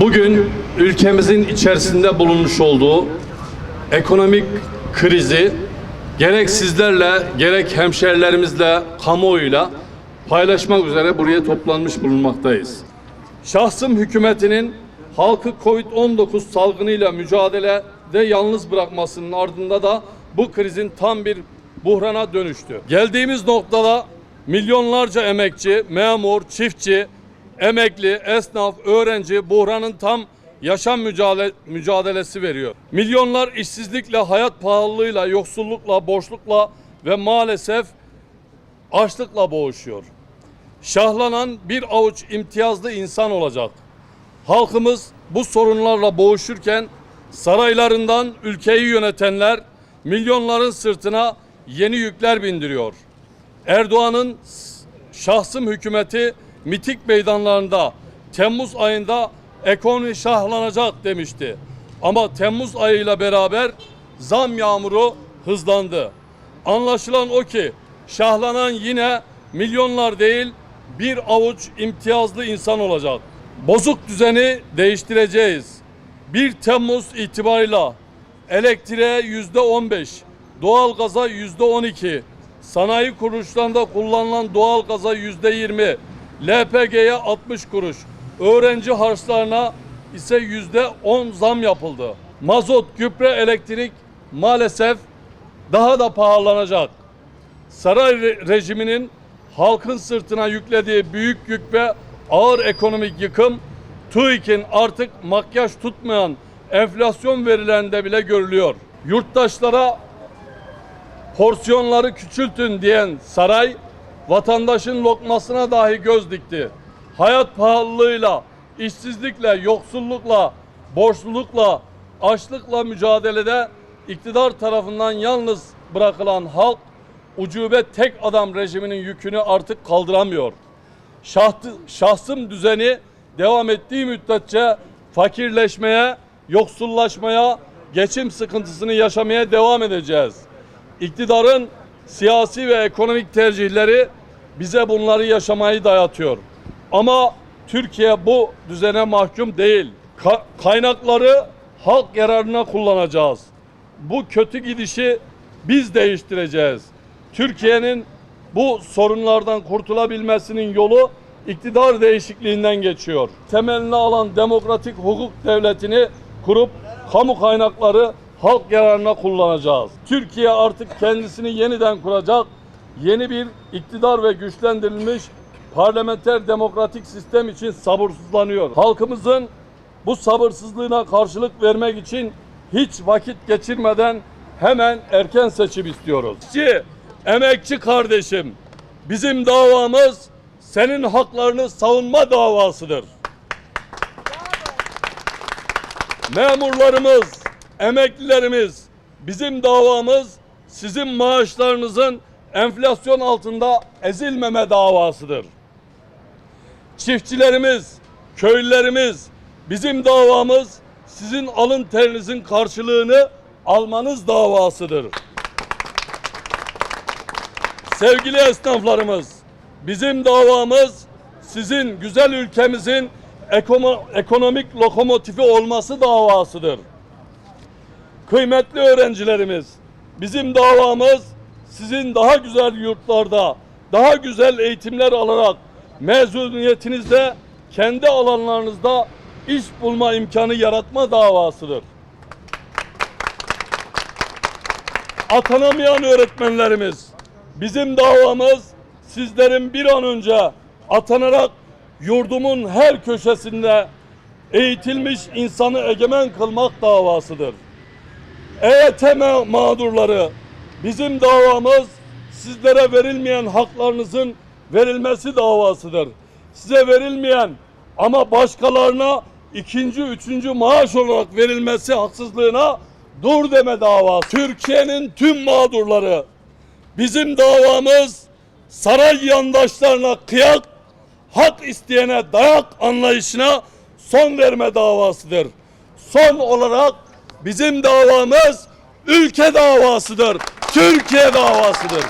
Bugün ülkemizin içerisinde bulunmuş olduğu ekonomik krizi gerek sizlerle gerek hemşerilerimizle kamuoyuyla paylaşmak üzere buraya toplanmış bulunmaktayız. Şahsım hükümetinin halkı Covid-19 salgınıyla mücadelede yalnız bırakmasının ardında da bu krizin tam bir buhrana dönüştü. Geldiğimiz noktada milyonlarca emekçi, memur, çiftçi, emekli, esnaf, öğrenci buhranın tam yaşam mücadele, mücadelesi veriyor. Milyonlar işsizlikle, hayat pahalılığıyla, yoksullukla, boşlukla ve maalesef açlıkla boğuşuyor. Şahlanan bir avuç imtiyazlı insan olacak. Halkımız bu sorunlarla boğuşurken saraylarından ülkeyi yönetenler milyonların sırtına yeni yükler bindiriyor. Erdoğan'ın şahsım hükümeti mitik meydanlarında Temmuz ayında ekonomi şahlanacak demişti. Ama Temmuz ayıyla beraber zam yağmuru hızlandı. Anlaşılan o ki şahlanan yine milyonlar değil bir avuç imtiyazlı insan olacak. Bozuk düzeni değiştireceğiz. 1 Temmuz itibarıyla elektriğe yüzde 15, doğalgaza yüzde 12, sanayi kuruluşlarında kullanılan doğalgaza yüzde 20, LPG'ye 60 kuruş, öğrenci harçlarına ise yüzde 10 zam yapıldı. Mazot, gübre, elektrik maalesef daha da pahalanacak. Saray re- rejiminin halkın sırtına yüklediği büyük yük ve ağır ekonomik yıkım TÜİK'in artık makyaj tutmayan enflasyon verilerinde bile görülüyor. Yurttaşlara porsiyonları küçültün diyen saray vatandaşın lokmasına dahi göz dikti. Hayat pahalılığıyla, işsizlikle, yoksullukla, borçlulukla, açlıkla mücadelede iktidar tarafından yalnız bırakılan halk ucube tek adam rejiminin yükünü artık kaldıramıyor. Şahtı, şahsım düzeni devam ettiği müddetçe fakirleşmeye, yoksullaşmaya, geçim sıkıntısını yaşamaya devam edeceğiz. İktidarın siyasi ve ekonomik tercihleri bize bunları yaşamayı dayatıyor. Ama Türkiye bu düzene mahkum değil. Ka- kaynakları halk yararına kullanacağız. Bu kötü gidişi biz değiştireceğiz. Türkiye'nin bu sorunlardan kurtulabilmesinin yolu iktidar değişikliğinden geçiyor. Temelini alan demokratik hukuk devletini kurup kamu kaynakları halk yararına kullanacağız. Türkiye artık kendisini yeniden kuracak yeni bir iktidar ve güçlendirilmiş parlamenter demokratik sistem için sabırsızlanıyor. Halkımızın bu sabırsızlığına karşılık vermek için hiç vakit geçirmeden hemen erken seçim istiyoruz. Ki emekçi kardeşim bizim davamız senin haklarını savunma davasıdır. Memurlarımız, emeklilerimiz bizim davamız sizin maaşlarınızın enflasyon altında ezilmeme davasıdır. Çiftçilerimiz, köylülerimiz bizim davamız sizin alın terinizin karşılığını almanız davasıdır. Sevgili esnaflarımız, bizim davamız sizin güzel ülkemizin ekono- ekonomik lokomotifi olması davasıdır. Kıymetli öğrencilerimiz, bizim davamız sizin daha güzel yurtlarda, daha güzel eğitimler alarak mezuniyetinizde kendi alanlarınızda iş bulma imkanı yaratma davasıdır. Atanamayan öğretmenlerimiz, bizim davamız sizlerin bir an önce atanarak yurdumun her köşesinde eğitilmiş insanı egemen kılmak davasıdır. EYT ma- mağdurları bizim davamız sizlere verilmeyen haklarınızın verilmesi davasıdır. Size verilmeyen ama başkalarına ikinci, üçüncü maaş olarak verilmesi haksızlığına dur deme davası. Türkiye'nin tüm mağdurları bizim davamız saray yandaşlarına kıyak, hak isteyene dayak anlayışına son verme davasıdır. Son olarak bizim davamız ülke davasıdır. Türkiye davasıdır.